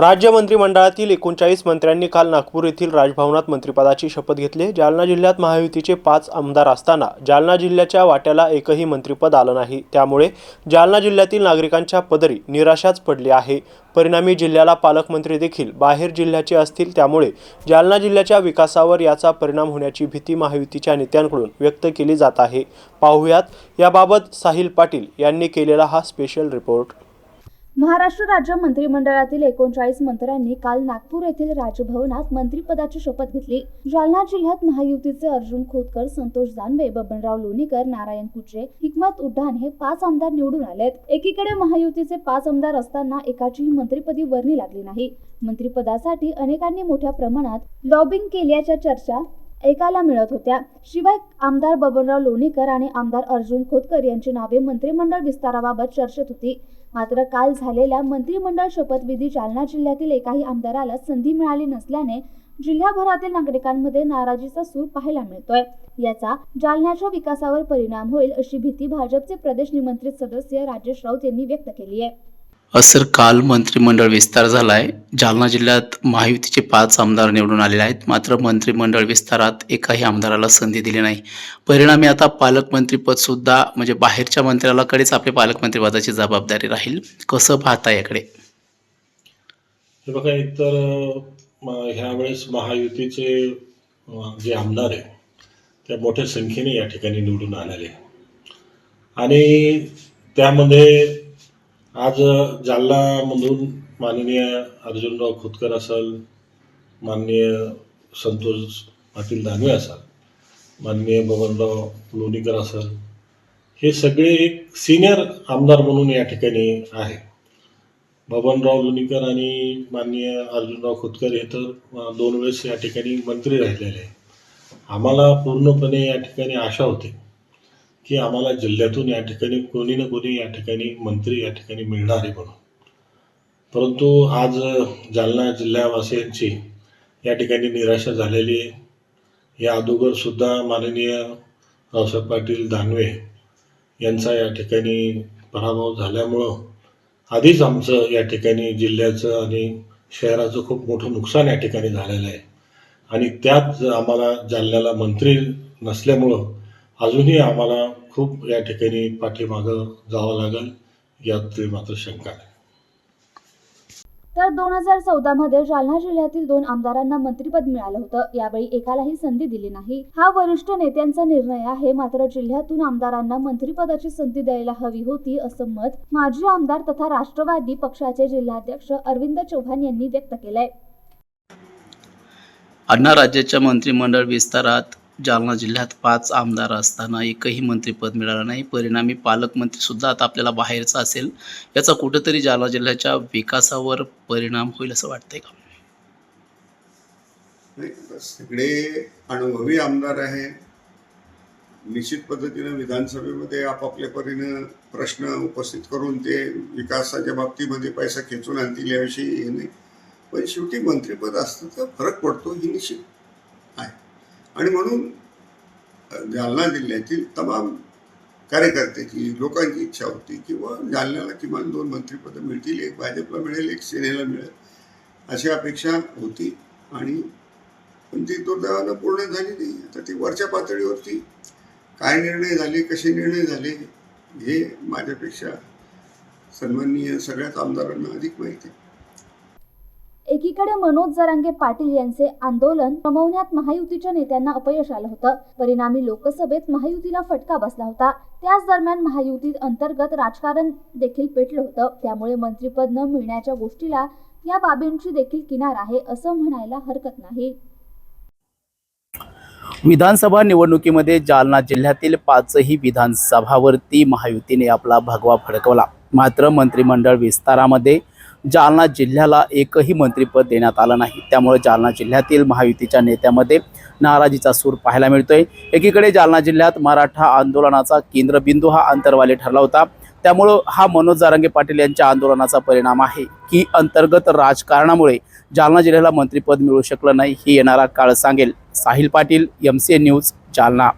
राज्य मंत्रिमंडळातील एकोणचाळीस मंत्र्यांनी काल नागपूर येथील राजभवनात मंत्रिपदाची शपथ घेतली. जालना जिल्ह्यात महायुतीचे पाच आमदार असताना जालना जिल्ह्याच्या वाट्याला एकही मंत्रिपद आलं नाही. त्यामुळे जालना जिल्ह्यातील नागरिकांच्या पदरी निराशाच पडली आहे. परिणामी जिल्ह्याला पालकमंत्री देखील बाहेर जिल्ह्याचे असतील. त्यामुळे जालना जिल्ह्याच्या विकासावर याचा परिणाम होण्याची भीती महायुतीच्या नेत्यांकडून व्यक्त केली जात आहे. पाहुयात. याबाबत साहिल पाटील यांनी केलेला हा स्पेशल रिपोर्ट महाराष्ट्र राज्य मंत्रिमंडळातील एकोणचाळीस मंत्र्यांनी काल नागपूर येथील राजभवनात मंत्रिपदाची शपथ घेतली. जालना जिल्ह्यात महायुतीचे अर्जुन खोतकर संतोष दानवे बबनराव लोणीकर नारायण कुचे हिकमत उड्डाण हे पाच आमदार निवडून आलेत. एकीकडे महायुतीचे पाच आमदार असताना एकाचीही मंत्रिपदी वर्णी लागली नाही. मंत्रिपदासाठी अनेकांनी मोठ्या प्रमाणात लॉबिंग केल्याच्या चर्चा ऐकायला मिळत होत्या. शिवाय आमदार बबनराव लोणीकर आणि आमदार अर्जुन खोतकर यांची नावे मंत्रिमंडळ विस्ताराबाबत चर्चेत होती. मात्र काल झालेल्या मंत्रिमंडळ शपथविधी जालना जिल्ह्यातील एकाही आमदाराला संधी मिळाली नसल्याने जिल्ह्याभरातील नागरिकांमध्ये नाराजीचा सूर पाहायला मिळतोय. याचा जालन्याच्या विकासावर परिणाम होईल अशी भीती भाजपचे प्रदेश निमंत्रित सदस्य राजेश राऊत यांनी व्यक्त केली आहे. असर काल मंत्रिमंडळ विस्तार झालाय. जालना जिल्ह्यात महायुतीचे पाच आमदार निवडून आलेले आहेत. मात्र मंत्रिमंडळ विस्तारात एकाही आमदाराला संधी दिली नाही. परिणामी आता पालकमंत्रीपद सुद्धा म्हणजे बाहेरच्या मंत्र्यालाकडेच आपल्या पालकमंत्रीपदाची जबाबदारी राहील. कसं पाहता याकडे? बघा एकतर ह्यावेळेस महायुतीचे जे आमदार आहे त्या मोठ्या संख्येने या ठिकाणी निवडून आलेले आणि त्यामध्ये आज जालनामधून माननीय अर्जुनराव खोतकर असाल माननीय संतोष पाटील दानवे असाल माननीय बबनराव लोणीकर असाल हे सगळे एक सिनियर आमदार म्हणून या ठिकाणी आहे. बबनराव लोणीकर आणि माननीय अर्जुनराव खोतकर हे तर दोन वेळेस या ठिकाणी मंत्री राहिलेले. आहे आम्हाला पूर्णपणे या ठिकाणी आशा होती. की आम्हाला जिल्ह्यातून या ठिकाणी कोणी ना कोणी या ठिकाणी मंत्री या ठिकाणी मिळणार आहे म्हणून. परंतु आज जालना जिल्ह्यावासियांची या ठिकाणी निराशा झालेली आहे. या अगोदरसुद्धा माननीय रावसाहेब पाटील दानवे यांचा या ठिकाणी पराभव झाल्यामुळं आधीच आमचं या ठिकाणी जिल्ह्याचं आणि शहराचं खूप मोठं नुकसान या ठिकाणी झालेलं आहे. आणि त्यात आम्हाला जालन्याला मंत्री नसल्यामुळं अजूनही आम्हाला खूप या ठिकाणी पाठीमागं जावं लागेल यात मात्र शंका नाही. तर दोन हजार चौदा मध्ये जालना जिल्ह्यातील दोन आमदारांना मंत्रिपद मिळालं होतं. यावेळी एकालाही संधी दिली नाही. हा वरिष्ठ नेत्यांचा निर्णय आहे. मात्र जिल्ह्यातून आमदारांना मंत्रिपदाची संधी द्यायला हवी होती असं मत माजी आमदार तथा राष्ट्रवादी पक्षाचे जिल्हाध्यक्ष अरविंद चव्हाण यांनी व्यक्त केलंय. अण्णा राज्याच्या मंत्रिमंडळ विस्तारात जालना जिल्ह्यात पाच आमदार असताना एकही मंत्रिपद मिळालं नाही. परिणामी पालकमंत्रीसुद्धा आता आपल्याला बाहेरचा असेल. याचा कुठेतरी जालना जिल्ह्याच्या विकासावर परिणाम होईल असं वाटतंय का? नाही सगळे अनुभवी आमदार आहे. निश्चित पद्धतीनं विधानसभेमध्ये आपापल्या परीनं प्रश्न उपस्थित करून ते विकासाच्या बाबतीमध्ये पैसा खेचून आणतील याविषयी हे नाही. पण शेवटी मंत्रिपद असतं तर फरक पडतो ही निश्चित. आणि म्हणून जालना जिल्ह्यातील तमाम कार्यकर्त्याची लोकांची इच्छा होती किंवा जालन्याला किमान दोन मंत्रिपदं मिळतील एक भाजपला मिळेल एक सेनेला मिळेल अशी अपेक्षा होती. आणि पण ती दुर्दैवानं पूर्ण झाली नाही. आता ती वरच्या पातळीवरती काय निर्णय झाले कसे निर्णय झाले हे माझ्यापेक्षा सन्माननीय सगळ्याच आमदारांना अधिक माहिती आहे. एकीकडे मनोज जरांगे पाटील यांचे आंदोलन थांबवण्यात महायुतीच्या नेत्यांना अपयश आलं होतं. परिणामी लोकसभेत महायुतीला फटका बसला होता. त्याच दरम्यान महायुतीत अंतर्गत राजकारण देखील पेटलं होतं. त्यामुळे मंत्रिपद न मिळण्याच्या गोष्टीला या बाबींची देखील किनार आहे असं म्हणायला हरकत नाही. विधानसभा निवडणुकीमध्ये जालना जिल्ह्यातील पाचही विधानसभावरती महायुतीने आपला भगवा फडकवला. मात्र मंत्रिमंडळ विस्तारामध्ये जालना जिल्ह्याला एकही मंत्रिपद देण्यात आलं नाही. त्यामुळे जालना जिल्ह्यातील महायुतीच्या नेत्यामध्ये नाराजीचा सूर पाहायला मिळतोय. एकीकडे जालना जिल्ह्यात मराठा आंदोलनाचा केंद्रबिंदू हा अंतरवाली ठरला होता. त्यामुळं हा मनोज जारंगे पाटील यांच्या आंदोलनाचा परिणाम आहे. की अंतर्गत राजकारणामुळे जालना जिल्ह्याला मंत्रिपद मिळू शकलं नाही हे येणारा काळ सांगेल. Sahil Patil M C news Jalna.